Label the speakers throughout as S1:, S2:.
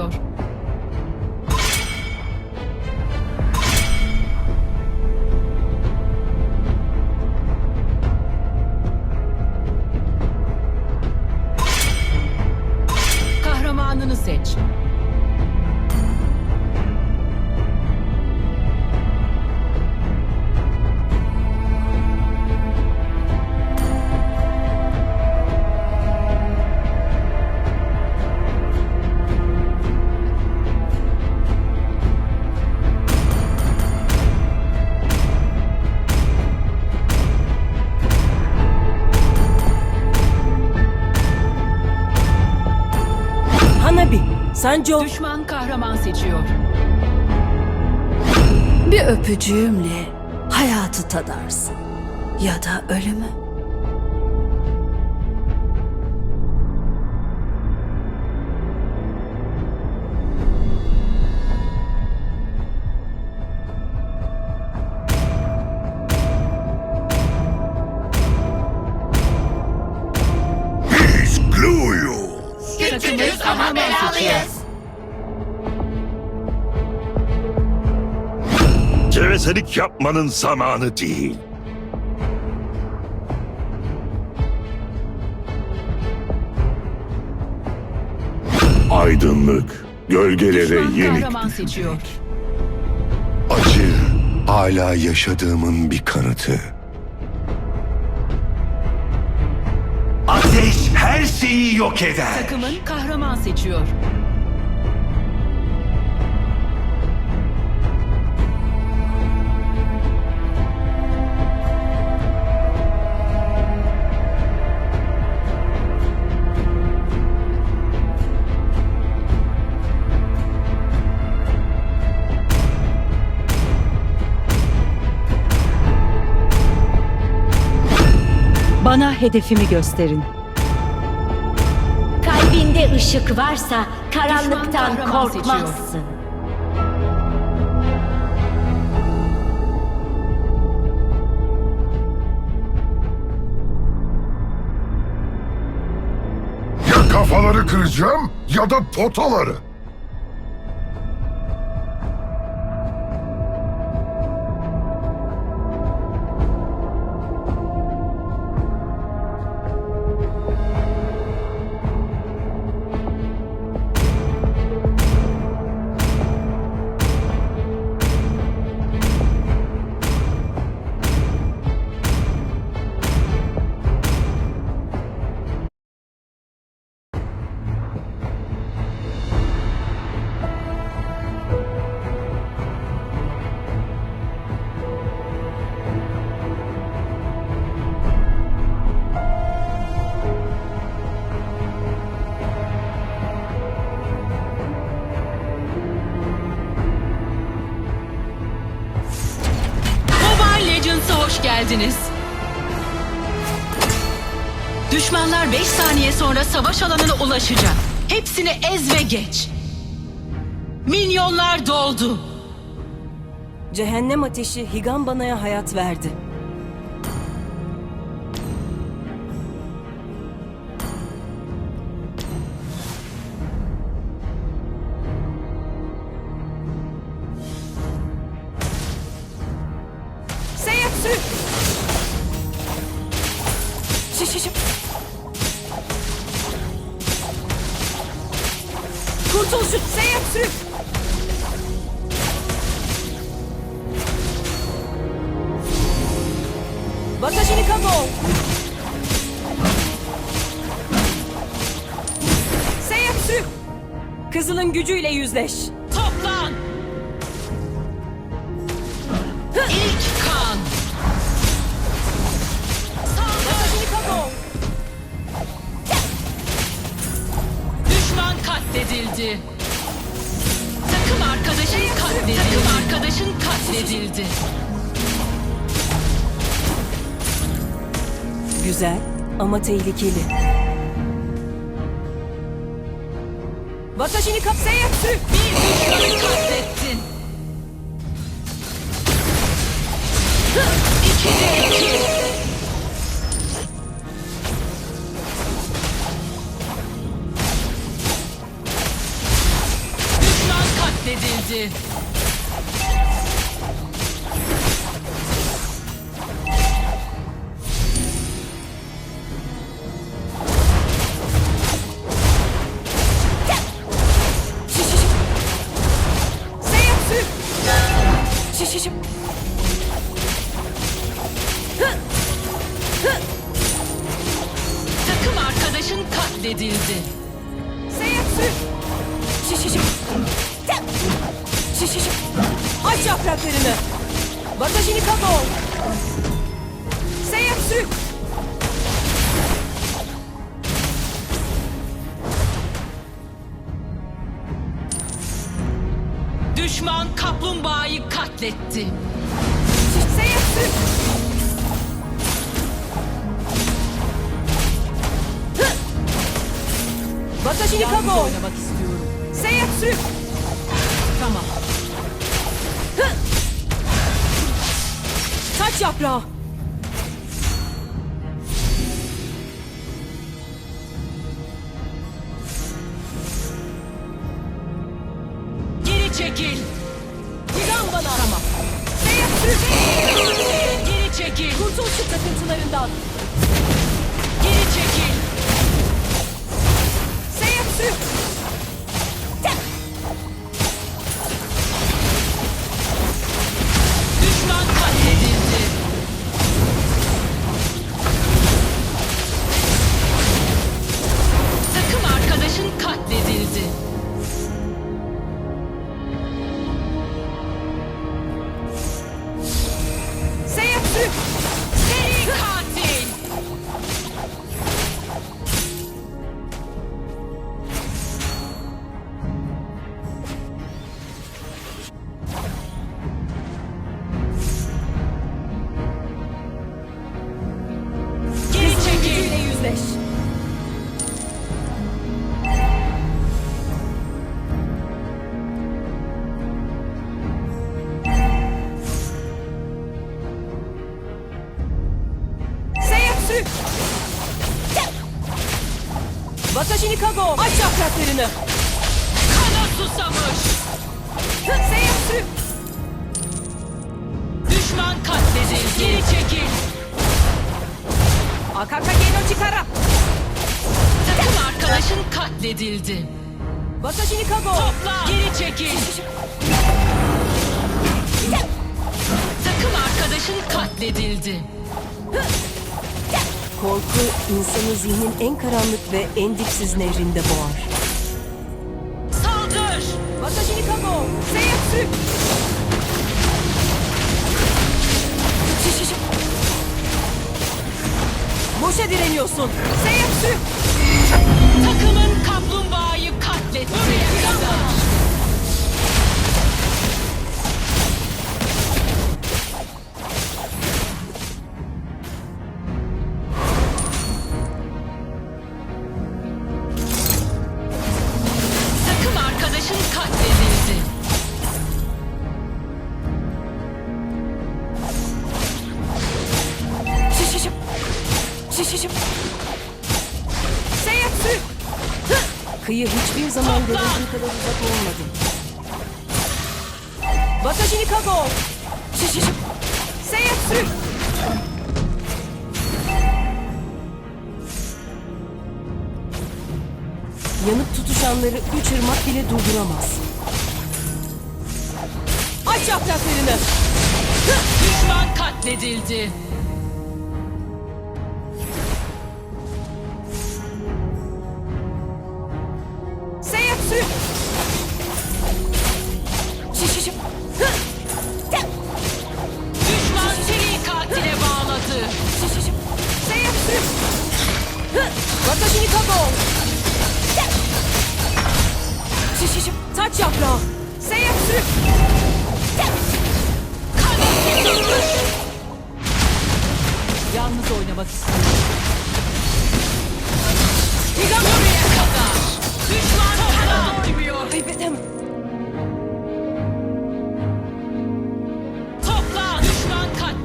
S1: euros. Sence o...
S2: Düşman kahraman seçiyor.
S3: Bir öpücüğümle hayatı tadarsın. Ya da ölümü.
S4: Gevezelik yapmanın zamanı değil. Aydınlık, gölgelere yenik. Acı hala yaşadığımın bir kanıtı.
S5: Ateş her şeyi yok eder.
S2: Takımın kahraman seçiyor.
S6: Bana hedefimi gösterin.
S7: Kalbinde ışık varsa karanlıktan korkmazsın.
S4: Ya kafaları kıracağım ya da potaları.
S2: Hoş geldiniz. Düşmanlar 5 saniye sonra savaş alanına ulaşacak. Hepsini ez ve geç. Minyonlar doldu.
S1: Cehennem ateşi Higambana'ya hayat verdi. Kızılın gücüyle yüzleş.
S2: Toplan. İlk kan.
S1: Kago!
S2: Düşman katledildi. Takım arkadaşın katledildi. Takım arkadaşın katledildi.
S1: Güzel ama tehlikeli. Watashi ni kap Seiyaku!
S2: Bir düşmanı katlettin. İkide iki. Katledildi.
S1: Seiyaku! Şişişim. Şişişim. Aç yapraklarını. Watashi ni kago! Seiyaku!
S2: Düşman kaplumbağayı katletti.
S1: Watashi ni kago!
S2: istiyorum.
S1: Seiyaku!
S2: Tamam.
S1: Taç yaprağı! Yapraklarını.
S2: Kana susamış.
S1: Seiyaku!
S2: Düşman katledildi. Geri çekil.
S1: Akakage no chikara!
S2: Takım arkadaşın katledildi.
S1: Watashi kago!
S2: Topla. Geri çekil. Takım arkadaşın katledildi.
S1: Korku insanı zihnin en karanlık ve en dipsiz nehrinde boğar. Şişişim. Boşa direniyorsun. Seiyaku!
S2: Takımın kaplumbağayı katletti. Buraya kadar.
S1: Kıyı hiçbir zaman
S2: Toplan.
S1: görüldüğü kadar uzak olmadı. Watashi ni kago! Şişişim. Seiyaku! Yanıp tutuşanları üç ırmak bile durduramaz. Aç yapraklarını!
S2: Düşman katledildi.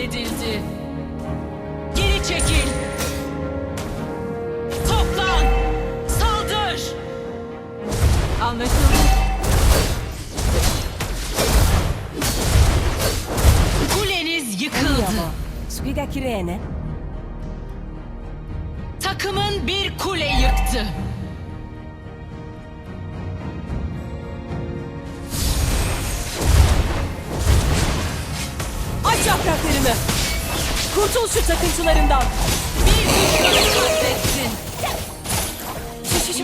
S1: katledildi. Geri çekil.
S2: Toplan. Saldır.
S8: Anlaşıldı.
S2: Kuleniz yıkıldı. Takımın bir kule yıktı.
S1: Şu takıntılarından.
S2: Bir düşmanı katlettin.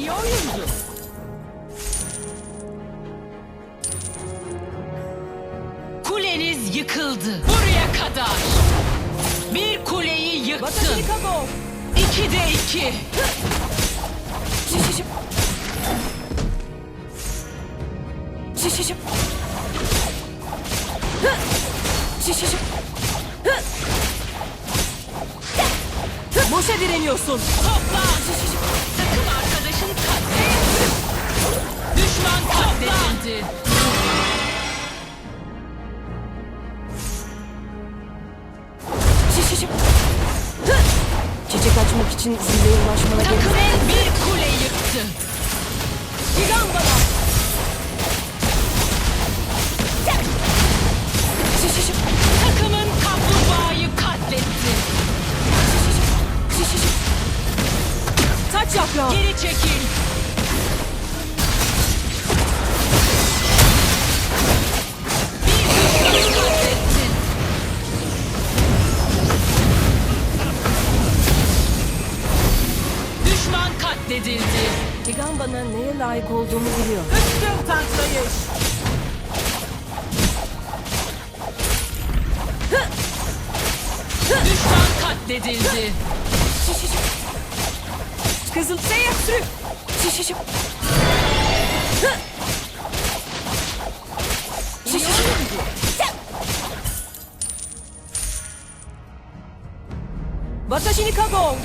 S8: İyi oyuncu.
S2: Kuleniz yıkıldı. Buraya kadar. Bir kuleyi yıktın. İki de iki.
S1: Şişişip. Şişişip. Hı. Şişişip. Boşa direniyorsun.
S2: Toplan. Takım arkadaşın katledildi. Düşman katledildi.
S1: Çiçek açmak için layık olduğumu biliyor.
S8: Üstün tanklayış.
S2: Düşman katledildi.
S1: Şişişip. Kızıl seyyah sürü. Şişişip. Watashi ni kago.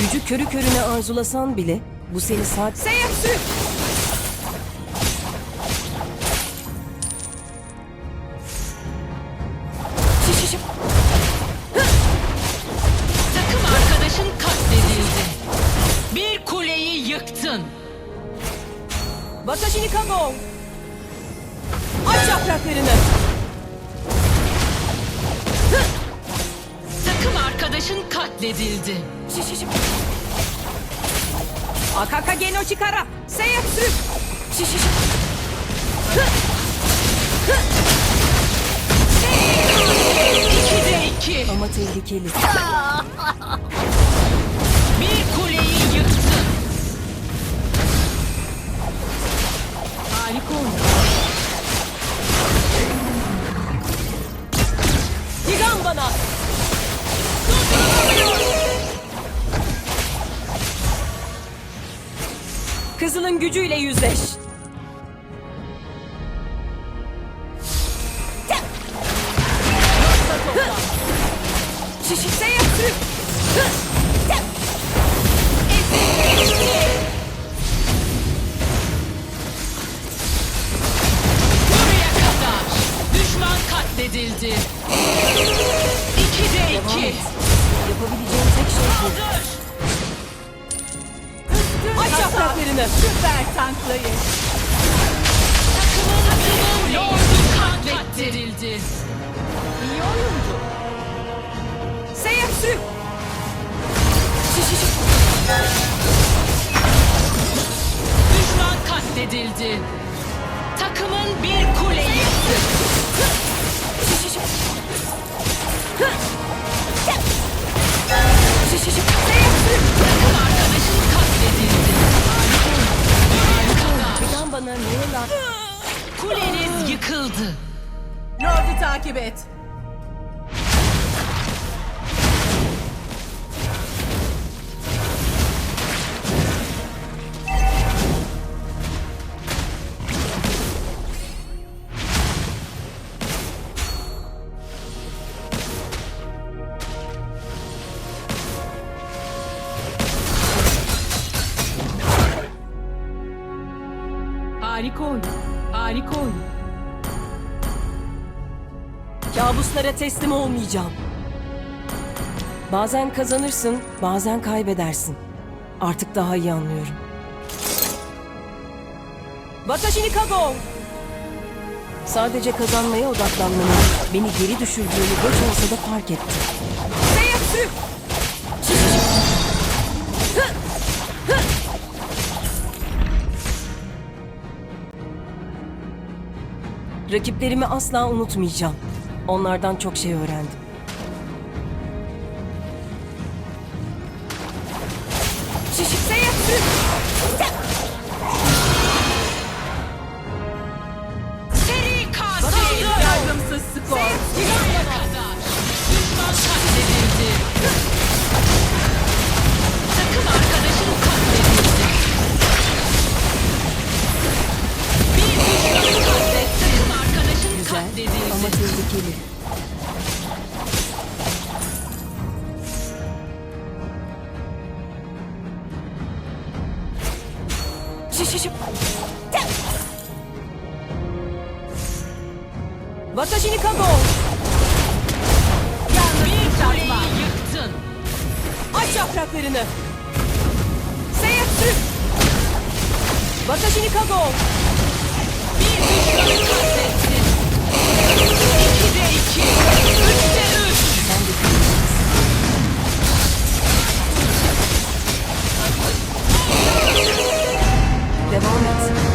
S1: Gücü körü körüne arzulasan bile bu seni sürü. Şişişip.
S2: Takım arkadaşın katledildi. Bir kuleyi yıktın.
S1: Watashi kago. Aç yapraklarını.
S2: Takım arkadaşın katledildi.
S1: 赤影の
S2: 力制圧
S1: する。
S2: シシシ
S8: アリ
S1: コン Kızılın gücüyle yüzleş. Yapraklarını.
S8: Süper tanklayış.
S2: Takımın lordu katlettirildi.
S8: İyi
S1: sürü. Şişik.
S2: Düşman katledildi. Takımın bir kule yıktı. Takım arkadaşın katledildi.
S1: Bana neye lan?
S2: Kuleniz yıkıldı.
S8: Lord'u takip et.
S1: Kabuslara teslim olmayacağım. Bazen kazanırsın, bazen kaybedersin. Artık daha iyi anlıyorum. Watashi kago! Sadece kazanmaya odaklanmanın beni geri düşürdüğünü geç olsa da fark ettim. Seyatsu! Rakiplerimi asla unutmayacağım. Onlardan çok şey öğrendim.
S2: しょ
S8: しょ
S2: 私に覚悟をにアシャフラペ
S1: ル
S2: ヌ
S1: 制圧する私に
S2: 覚悟を
S1: ビールに勝て
S2: 生きで生き打ってる何 The moments.